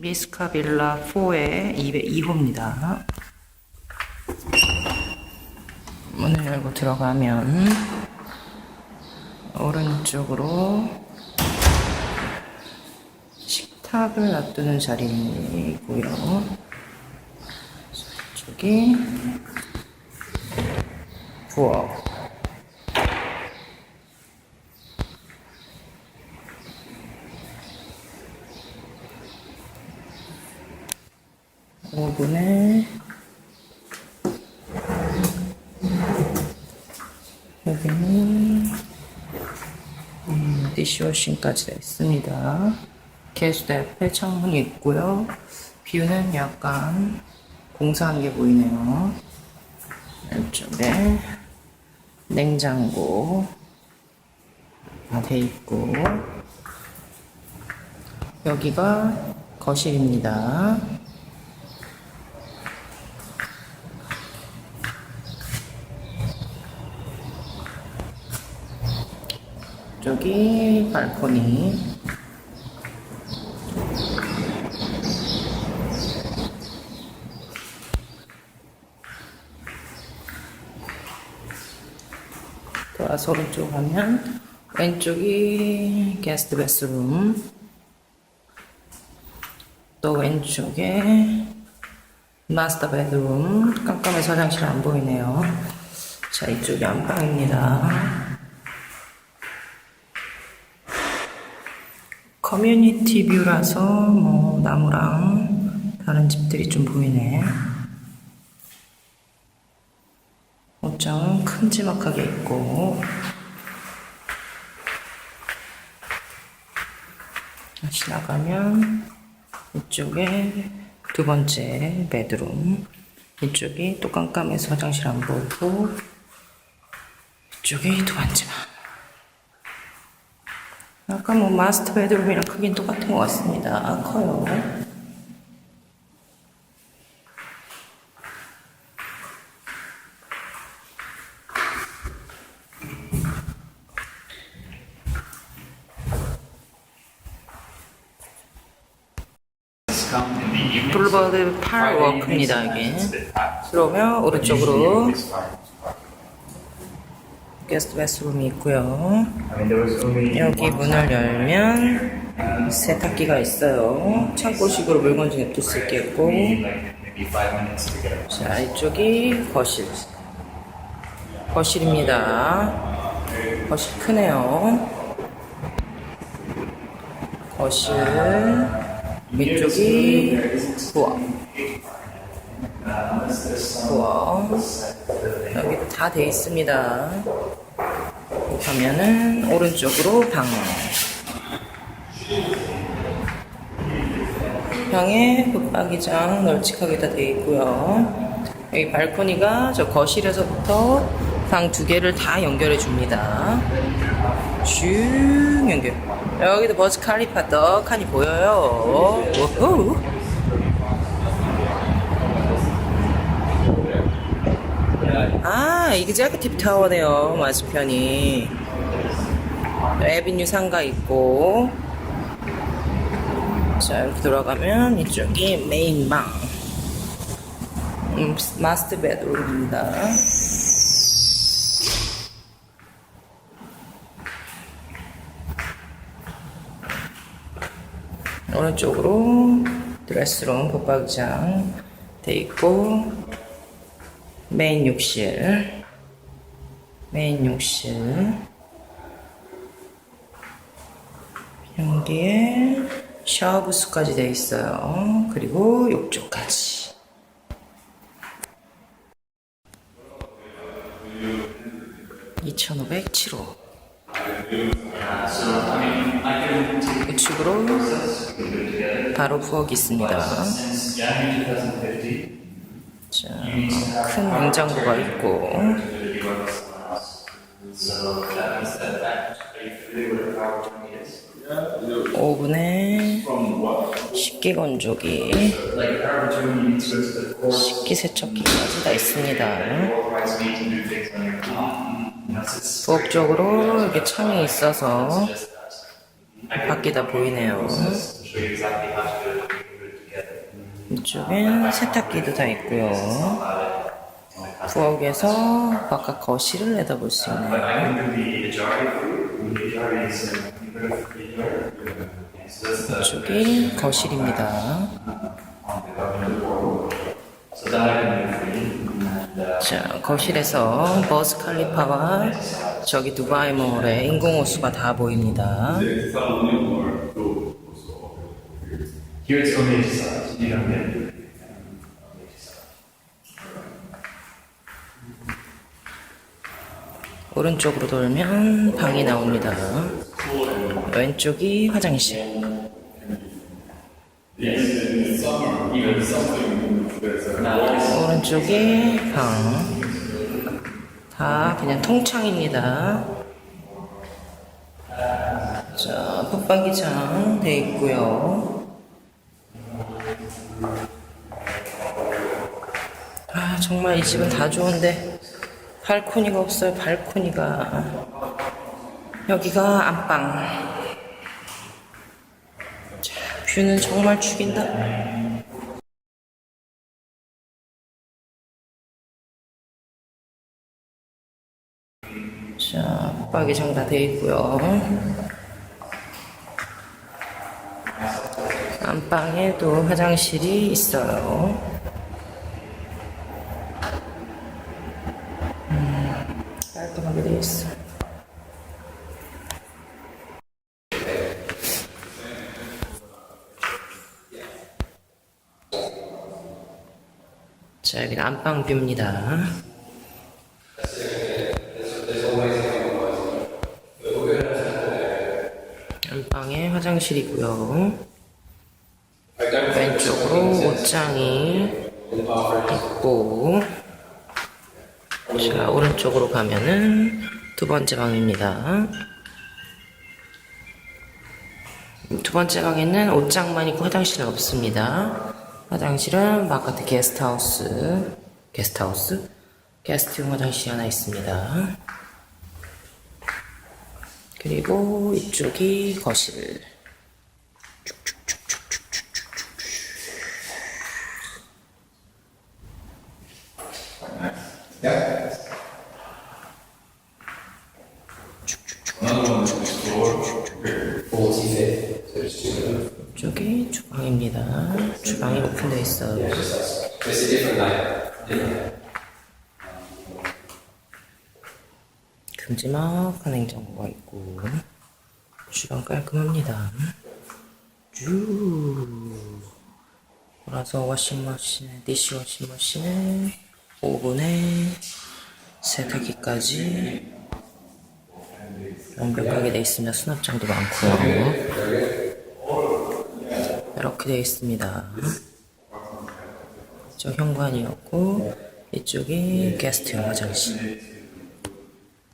미스카 빌라 4의 202호입니다. 문을 열고 들어가면 오른쪽으로 식탁을 놔두는 자리이고요. 이쪽이 부엌. 오븐에 여기는 음, 디시워싱까지 되어 있습니다. 게스트 옆에 창문이 있고요. 뷰는 약간 공사한 게 보이네요. 이쪽에 냉장고 다돼 있고 여기가 거실입니다. 저기 발코니. 돌아서 오른쪽 가면. 왼쪽이 게스트 베스룸. 또 왼쪽에 마스터 베드룸. 깜깜해서 화장실 안 보이네요. 자 이쪽이 안방입니다 커뮤니티 뷰라서 뭐 나무랑 다른 집들이 좀 보이네. 옷장은 큼지막하게 있고 다시 나가면 이쪽에 두 번째 베드룸 이쪽이 또 깜깜해서 화장실 안 보이고 이쪽이 두 번째 방 아까 뭐 마스터 베드룸이랑 크긴 똑같은 것 같습니다. 아, 커요. 블루버드 팔 워크입니다, 이게. 들어오면 오른쪽으로 게스트 베스룸이 있고요. 여기 문을 열면 세탁기가 있어요. 창고식으로 물건 좀 냅둘 수 있겠고. 자, 이쪽이 거실. 거실입니다. 거실 크네요. 거실. 위쪽이 부엌. 부엌. 여기 다 돼 있습니다. 가면은 오른쪽으로 방. 방에 붙박이장 널찍하게 다돼 있고요. 여기 발코니가 저 거실에서부터 방 두 개를 다 연결해 줍니다. 쭉 연결. 여기도 버즈 칼리파 떡하니 보여요. 오호. 아, 이게 제크팁 타워네요. 맞은편이. 에비뉴 상가 있고. 자, 이렇게 돌아가면 이쪽이 메인 방. 음, 마스터 베드룸입니다. 오른쪽으로 드레스룸, 붙박이장 돼 있고, 메인 욕실. 메인 욕실. 여기에 샤워 부스까지 되어 있어요. 그리고 욕조까지. (2507호) 우측으로 바로 부엌이 있습니다. 자, 큰 냉장고가 있고. 오븐에 식기 건조기 식기 세척기까지 다 있습니다. 부엌 쪽으로 이렇게 창이 있어서 밖이 다 보이네요 이쪽엔 세탁기도 다 있고요. 부엌에서 바깥 거실을 내다볼 수 있네요. 이쪽이 거실입니다. 자, 거실에서 버스 칼리파와 저기 두바이 몰의 인공호수가 다 보입니다. Here it's only exercise. You don't get 오른쪽으로 돌면 방이 나옵니다. 왼쪽이 화장실. 오른쪽이 방. 다 그냥 통창입니다. 자, 붙박이장 돼 있고요. 아, 정말 이 집은 다 좋은데 발코니가 없어요. 발코니가. 여기가 안방. 자, 뷰는 정말 죽인다. 자, 붙박이장 다 돼 있고요. 안방에도 화장실이 있어요. 깔끔하게 되어 있어. 자, 여기는 안방 뷰입니다. 안방에 화장실이고요. 왼쪽으로 옷장이 있고 자, 오른쪽으로 가면은 두 번째 방입니다. 두 번째 방에는 옷장만 있고 화장실은 없습니다. 화장실은 바깥에 게스트하우스, 게스트하우스? 게스트용 화장실이 하나 있습니다. 그리고 이쪽이 거실. 이쪽이 주방입니다. 오픈되어 있어요. 큼지막한 냉장고가 있고 주방 깔끔합니다. 쭉 돌아서 워싱머신에 디시워싱머신에 오븐에 세탁기까지 완벽하게 되어 있습니다. 수납장도 많고요. 이렇게 되어 있습니다. 저 현관이었고 이쪽이 게스트용 화장실.